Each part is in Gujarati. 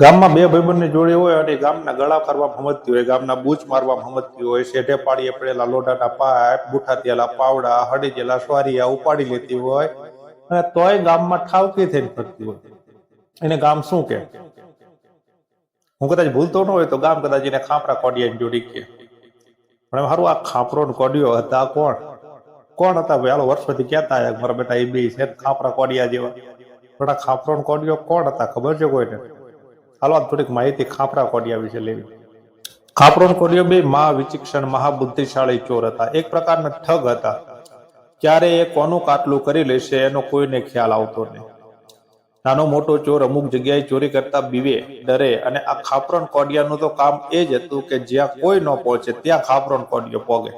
ગામમાં બે ભાઈબંધને જોડે હોય અને ગામના ગળા કરવા સમજતી હોય, ગામના બૂચ મારવા સમજતી હોય શેઠે પાડીએ પડેલા લોઢાના પાઇપ બુઠા તેલા પાવડા હડી જેલા સ્વારિયા ઉપાડી લેતી હોય અને તોય ગામમાં ઠાવકી થઈને ફરતી હોય. એને ગામ શું કે હું કદાચ ભૂલતો ન હોય તો ગામ કદાચ એને ખાપરા કોડિયાની જોડી કે પણ હારું, આ ખાપરો કોડિયો હતા કોણ? કોણ હતા ભાઈ? હાલો, વર્ષોથી કહેતા મારા બેટા એ બે છે ખાપરા કોડિયા જેવા. પણ આ ખાપરો કોડિયો કોણ હતા ખબર છે કોઈને? હાલો, આપ થોડીક માહિતી ખાપરા કોડિયા વિશે લેવી. ખાપરો કોડિયો બે મહા વિચિક્ષણ મહાબુદ્ધિશાળી ચોર હતા. એક પ્રકારના ઠગ હતા. ક્યારે એ કોનું કાટલું કરી લેશે એનો કોઈને ખ્યાલ આવતો નહીં. નાનો મોટો ચોર અમુક જગ્યાએ ચોરી કરતા બીવે, ડરે અને આ ખાપરણ કોડિયાનું તો કામ એ જ હતું કે જ્યાં કોઈ ન પહોંચે, ત્યાં ખાપરણ કોડિયો પોગે.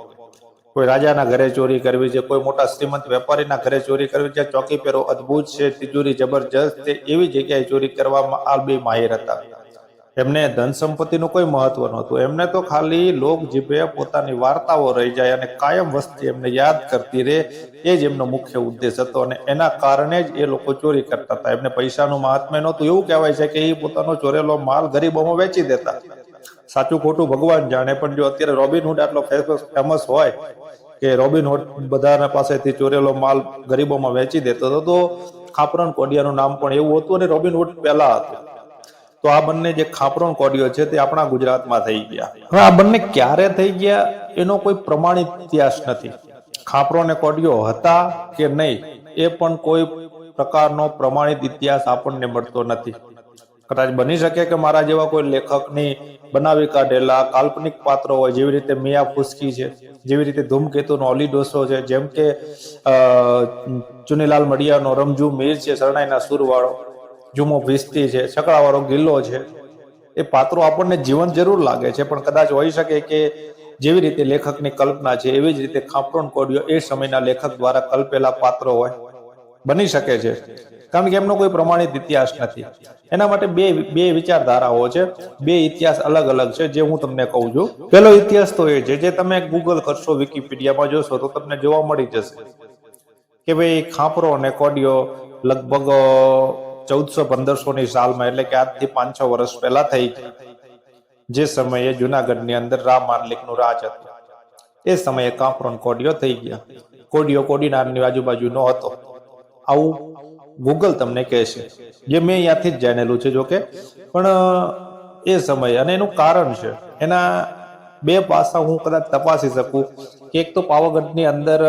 કોઈ રાજાના ઘરે ચોરી કરવી છે, કોઈ મોટા શ્રીમંત વેપારીના ઘરે ચોરી કરવી છે, ચોકી પેરો અદ્ભુત છે, તિજોરી જબરજસ્ત છે, એવી જગ્યાએ ચોરી કરવામાં આ બે માહિર હતા. એમને ધન સંપત્તિનું કોઈ મહત્વ નહોતું. એમને તો ખાલી લોક જીભે પોતાની વાર્તાઓ રહી જાય અને કાયમ વસ્તી એમને યાદ કરતી રહે, એ જ એમનો મુખ્ય ઉદ્દેશ હતો અને એના કારણે જ એ લોકો ચોરી કરતા હતા. એમને પૈસાનું મહાત્મ્ય નહોતું. એવું કહેવાય છે કે એ પોતાનો ચોરેલો માલ ગરીબોમાં વેચી દેતા. સાચું ખોટું ભગવાન જાણે. પણ જો અત્યારે રોબિનહુડ આટલો ફેમસ હોય કે રોબિનહુડ બધાના પાસેથી ચોરેલો માલ ગરીબોમાં વેચી દેતો હતો, તો ખાપરણ કોડિયાનું નામ પણ એવું હતું અને રોબિનહુડ પહેલા હતું. તો આ બંને જે ખાપરણ કોડિયો છે તે આપણા ગુજરાતમાં થઈ ગયા. હવે આ બંને ક્યારે થઈ ગયા એનો કોઈ પ્રમાણિત ઇતિહાસ નથી. ખાપરો ને કોડિયો હતા કે નહીં, એ પણ કોઈ પ્રકારનો પ્રમાણિત ઇતિહાસ આપણને મળતો નથી. કદાચ બની શકે કે મારા જેવા કોઈ લેખકની બનાવી કાઢેલા કાલ્પનિક પાત્રો હોય, જેવી રીતે મિયા ફુસકી છે, જેવી રીતે ધૂમકેતુનો ઓલી ડોસો છે, જેમ કે ચુનીલાલ મડિયાનો રમજુ મીર છે, શરણાઈના સુરવાળો, જુમો ભીસ્તી છે, છકડાવાળો ગિલ્લો છે, એ પાત્રો આપણને જીવન જરૂર લાગે છે, પણ કદાચ હોઈ શકે કે જેવી રીતે લેખકની કલ્પના છે, એવી જ રીતે ખાપરોન કોડિયો એ સમયના લેખક દ્વારા કલ્પેલા પાત્રો હોય, બની શકે છે. કારણ કે એમનો કોઈ પ્રમાણિત ઇતિહાસ નથી. એના માટે બે બે વિચારધારાઓ છે. બે ઇતિહાસ અલગ અલગ છે, જે હું તમને કહું છું. પેલો ઇતિહાસ તો એ છે, જે તમે ગૂગલ કરશો વિકિપીડિયામાં જોશો, તો તમને જોવા મળી જશે કે ભાઈ ખાપરો અને કોડિયો લગભગ ચૌદસો પંદરસો ની સાલમાં, એટલે કે આજથી પાંચ છ વર્ષ પહેલા થઈ જે સમયે જુનાગઢની અંદર રામ માલિકનું રાજ હતું. એ સમયે કાપરો અને કોડિયો થઈ ગયા. કોડિયો કોડીનારની આજુબાજુનો હતો. આવું ગૂગલ તમને કહેશે જે મેં અહીંયાથી જ જાણેલું છે, જોકે. પણ એ સમયે, અને એનું કારણ છે. એના બે પાસા હું કદાચ તપાસી શકું કે એક તો પાવાગઢની અંદર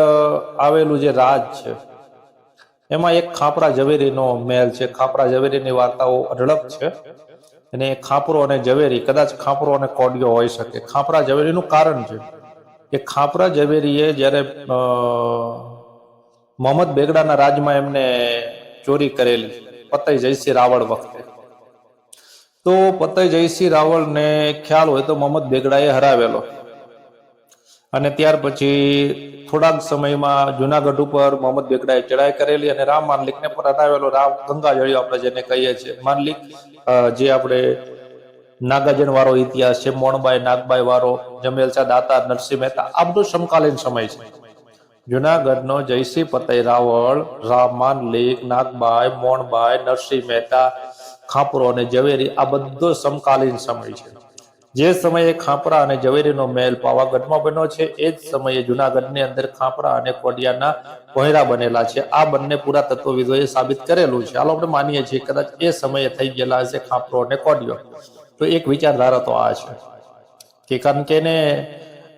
આવેલું જે રાજ છે, એમાં એક ખાપરા ઝવેરીનો મહેલ છે. ખાપરા ઝવેરીની વાર્તાઓ અઢળક છે. અને ખાપરો અને ઝવેરી, કદાચ ખાપરો અને કોડિયો હોઈ શકે. ખાપરા ઝવેરીનું કારણ છે કે ખાપરા ઝવેરીએ જ્યારે મોહમ્મદ બેગડાના રાજમાં એમને ચોરી કરેલી પતઈ જયસિંહ રાવળ વખતે. તો પતઈ જયસિંહ રાવળને ખ્યાલ હોય તો મોહમ્મદ બેગડાએ હરાવેલો. અને ત્યાર પછી થોડાક સમયમાં જુનાગઢ ઉપર મોહમ્મદ બેગડાએ ચડાઈ કરેલી અને રામ માનલિકને પણ હરાવેલો. રામ ગંગાજળિયો આપણે જેને કહીએ છીએ. માનલિક જે આપણે નાગાજન વાળો ઇતિહાસ છે, મોણબાઈ, નાગબાઈ વાળો જમેલસા દાતા નરસિંહ મહેતા, આ બધું સમકાલીન સમય છે. જુનાગઢનો જયસિંહ પતઈ રાવળ, રામાન, લેખ, નાગબાઈ, મોણબાઈ, નરસિંહ મહેતા, ખાપરો અને ઝવેરી આ બધો સમકાલીન સમય છે. જે સમયે ખાપરા અને ઝવેરીનો મહેલ પાવાગઢમાં બન્યો છે, એ જ સમયે જુનાગઢની અંદર ખાપરા અને કોડિયાના પહેરા બનેલા છે. આ બંને પુરાતત્વવિદોએ સાબિત કરેલું છે. હાલો, આપણે માનીએ છીએ કદાચ એ સમયે થઈ ગયેલા હશે ખાપરો અને કોડિયો તો એક વિચારધારા તો આ છે કે કારણ કે એને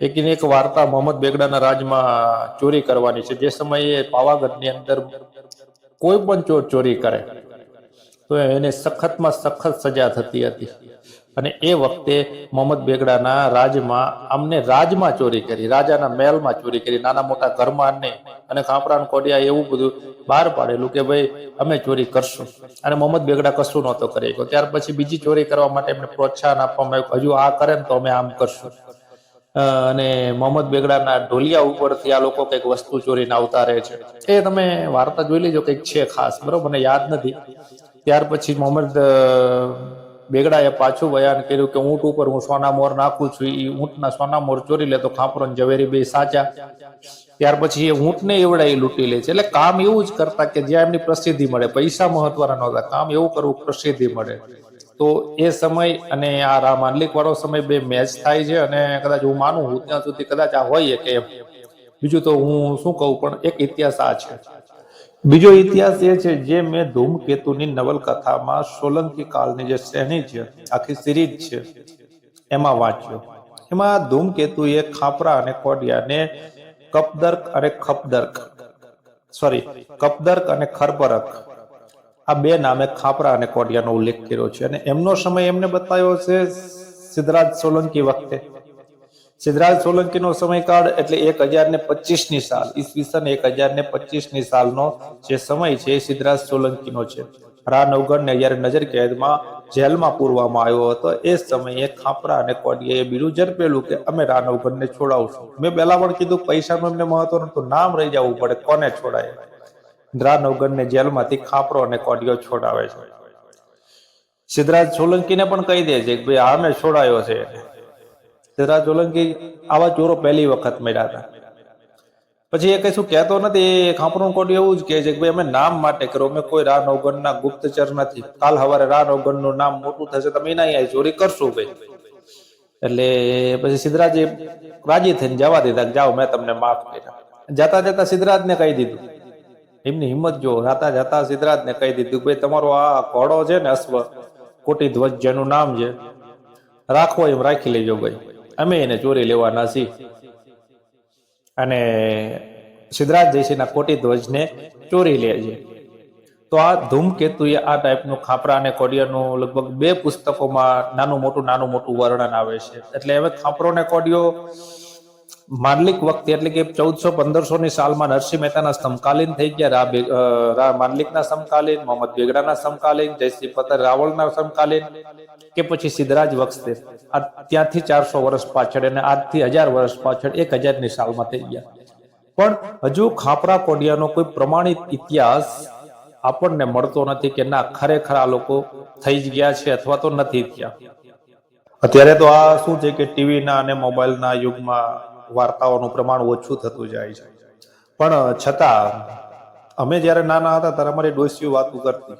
એકની એક વાર્તા મોહમ્મદ બેગડાના રાજમાં ચોરી કરવાની છે. જે સમયે પાવાગઢની અંદર કોઈ પણ ચોર ચોરી કરે, તો એને સખતમાં સખત સજા થતી હતી. અને એ વખતે મોહમ્મદ બેગડાના રાજમાં અમને રાજમાં ચોરી કરી, રાજાના મહેલમાં ચોરી કરી, નાના મોટા ઘરમાં ને અને ખાપરાન કોડિયા એવું બધું બહાર પાડેલું કે ભાઈ, અમે ચોરી કરશું. અને મોહમ્મદ બેગડા કશું નહોતો કરી ત્યાર પછી બીજી ચોરી કરવા માટે એમને પ્રોત્સાહન આપવામાં આવ્યું હજુ આ કરે ને તો અમે આમ કરશું. અને મોહમ્મદ બેગડાના ઢોલિયા ઉપરથી આ લોકો કંઈક વસ્તુ ચોરીને આવતા રહે છે. એ તમે વાર્તા જોઈ લેજો, કંઈક છે ખાસ, બરોબર? મને યાદ નથી. ત્યાર પછી મોહમ્મદ બેગડાએ પાછું બયાન કર્યું કે ઊંટ ઉપર હું સોના મોર નાખું છું એ ઊંટના સોના મોર ચોરી લે તો ખાપરો ઝવેરી બે સાચા. ત્યાર પછી એ ઊંટને એવડા એ લૂંટી લે છે. એટલે કામ એવું જ કરતા કે જ્યાં એમની પ્રસિદ્ધિ મળે. પૈસા મહત્વના નહોતા. કામ એવું કરવું પ્રસિદ્ધિ મળે. તો એ સમય અને આ રા માંડલિક વાળો સમય બે મેચ થાય છે અને કદાચ હું માનું હું ત્યાં સુધી કદાચ આ હોય કે બીજું તો હું શું કહું પણ એક ઇતિહાસ આ છે. બીજો ઇતિહાસ એ છે જે મેં ધૂમકેતુની નવલકથામાં સોલંકી કાળની જે શ્રેણી છે, આખી સિરીજ છે, એમાં વાંચ્યો. એમાં ધૂમકેતુ એ ખાપરા અને કોડિયાને કપદર્ક અને ખપદર્ક સોરી કપદર્ક અને ખરબરક આ બે નામે ખાપરા અને કોડિયાનો ઉલ્લેખ કર્યો છે. અને એમનો સમય એમને બતાવ્યો છે સિદ્ધરાજ સોલંકી વખતે. સિદ્ધરાજ સોલંકીનો સમયકાળ એટલે એક હજાર ને પચીસની સાલ. ઈસવીસન એક હજાર ને પચીસની સાલનો જે સમય છે એ સિદ્ધરાજ સોલંકીનો છે. રા નવગણને જયારે નજર કેદમાં જેલમાં પૂરવામાં આવ્યો હતો, એ સમયે ખાપરા અને કોડિયાએ બીડું ઝડપેલું કે અમે રા નવગણને છોડાવશું. મેં પહેલા પણ કીધું પૈસાનું એમને મહત્વ નતું નામ રહી જવું પડે, કોને છોડાય? રા નવગણને જેલમાંથી ખાપરો અને કોડિયો છોડાવે છે. સિદ્ધરાજ સોલંકીને પણ કહી દે છે કે ભાઈ આ છોડાયો છે. સિદ્ધરાજ સોલંકી આવા ચોરો પહેલી વખત મળ્યા હતા. પછી એ કશું કહેતો નથી, એ ખાપરું કોડિયો એવું જ કહે છે કે ભાઈ, અમે નામ માટે કરો અમે કોઈ રા નવગણના ગુપ્તચર નથી. કાલ સવારે રા નવગણનું નામ મોટું થશે, તમે એના અહીંયા ચોરી કરશું ભાઈ. એટલે પછી સિદ્ધરાજે રાજી થઈને જવા દીધા જાઓ, મેં તમને માફ કર્યા. જતા જતા સિદ્ધરાજને કહી દીધું એમની હિંમત જો જાતા જતા સિદ્ધરાજને કહી દીધું ભાઈ તમારો આ ઘોડો છે ને અશ્વ, કોટી ધ્વજ જેનું નામ છે રાખવો એમ રાખી લેજો ભાઈ. અમે એને ચોરી લેવાના છીએ. અને સિદ્ધરાજ જયસિંહના કોટી ધ્વજને ચોરી લે છે. તો આ ધૂમકેતુ એ આ ટાઈપનું ખાપરા અને કોડિયાનું લગભગ બે પુસ્તકોમાં નાનું મોટું નાનું મોટું વર્ણન આવે છે. એટલે હવે ખાપરો ને કોડિયો માંડલિક વખતે એટલે કે ચૌદસો પંદરસો ની સાલમાં નરસિંહ મહેતાના સમકાલીન થઈ ગયા. માંડલિકના સમકાલીન, મોહમ્મદ બેગડાના સમકાલીન જયસિંહ પતર રાવળના સમકાલીન કે પછી સિદ્ધરાજ વખતે. ત્યાંથી ચારસો વર્ષ પાછળ અને આજથી હજાર વર્ષ પાછળ એક હજારની સાલમાં થઈ ગયા. પણ હજુ ખાપરા કોડિયાનો કોઈ પ્રમાણિત ઇતિહાસ આપણને મળતો નથી કે ના, ખરેખર આ લોકો થઈ જ ગયા છે અથવા તો નથી થયા. અત્યારે તો આ શું છે કે ટીવીના અને મોબાઈલના યુગમાં વાર્તાઓનું પ્રમાણ ઓછું થતું જાય છે. પણ છતાં, અમે જ્યારે નાના હતા ત્યારે અમારી ડોસીઓ વાતો કરતી.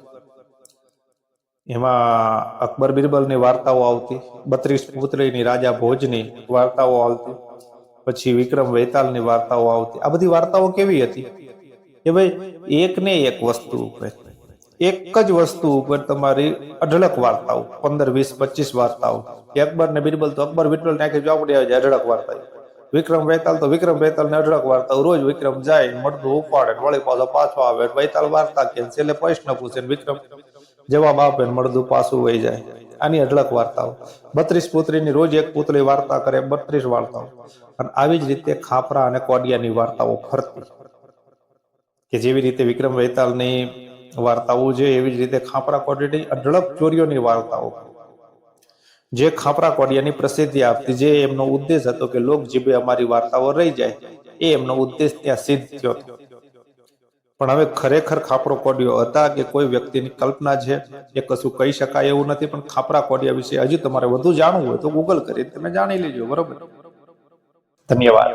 એમાં અકબર બિરબલની વાર્તાઓ આવતી, બત્રીસ પુત્રીની રાજા ભોજની વાર્તાઓ આવતી, પછી વિક્રમ વૈતાલની વાર્તાઓ આવતી. આ બધી વાર્તાઓ કેવી હતી? કે ભાઈ એક ને એક વસ્તુ ઉપર, એક જ વસ્તુ ઉપર તમારી અઢળક વાર્તાઓ, પંદર, વીસ, પચીસ વાર્તાઓ. અકબર ને બિરબલ તો અકબર બિરબલ નાખી આવે છે અઢળક વાર્તા. વિક્રમ વૈતાલ તો વિક્રમ વૈતાલ ને અઢળક વાર્તાઓ રોજ વિક્રમ જાય મળતું ઉપાડે વળી પાછો પાછો આવે. વૈતાલ વાર્તા કે છેલ્લે પ્રશ્ન પૂછે વિક્રમ જવાબ આપે ને મળતું પાછું વહી જાય. આની અઢળક વાર્તાઓ. બત્રીસ પુત્રીની રોજ એક પુત્રી વાર્તા કરે, બત્રીસ વાર્તાઓ. અને આવી જ રીતે ખાપરા અને કોડિયાની વાર્તાઓ ફરતી. કે જેવી રીતે વિક્રમ વૈતાલની વાર્તાઓ છે, એવી જ રીતે ખાપરા કોડિયાની અઢળક ચોરીઓની વાર્તાઓ. જે ખાપરા કોડિયાની પ્રસિદ્ધિ આપતી, જે એમનો ઉદ્દેશ હતો કે લોક જીભે અમારી વાર્તાઓ રહી જાય, એ એમનો ઉદ્દેશ ત્યાં સિદ્ધ થયો હતો. પણ હવે ખરેખર ખાપરો કોડિયો હતા કે કોઈ વ્યક્તિની કલ્પના છે? એ કશું કહી શકાય એવું નથી, પણ ખાપરા કોડિયા વિશે હજી તમારે વધુ જાણવું હોય તો ગૂગલ કરી તમે જાણી લેજો, બરોબર? ધન્યવાદ.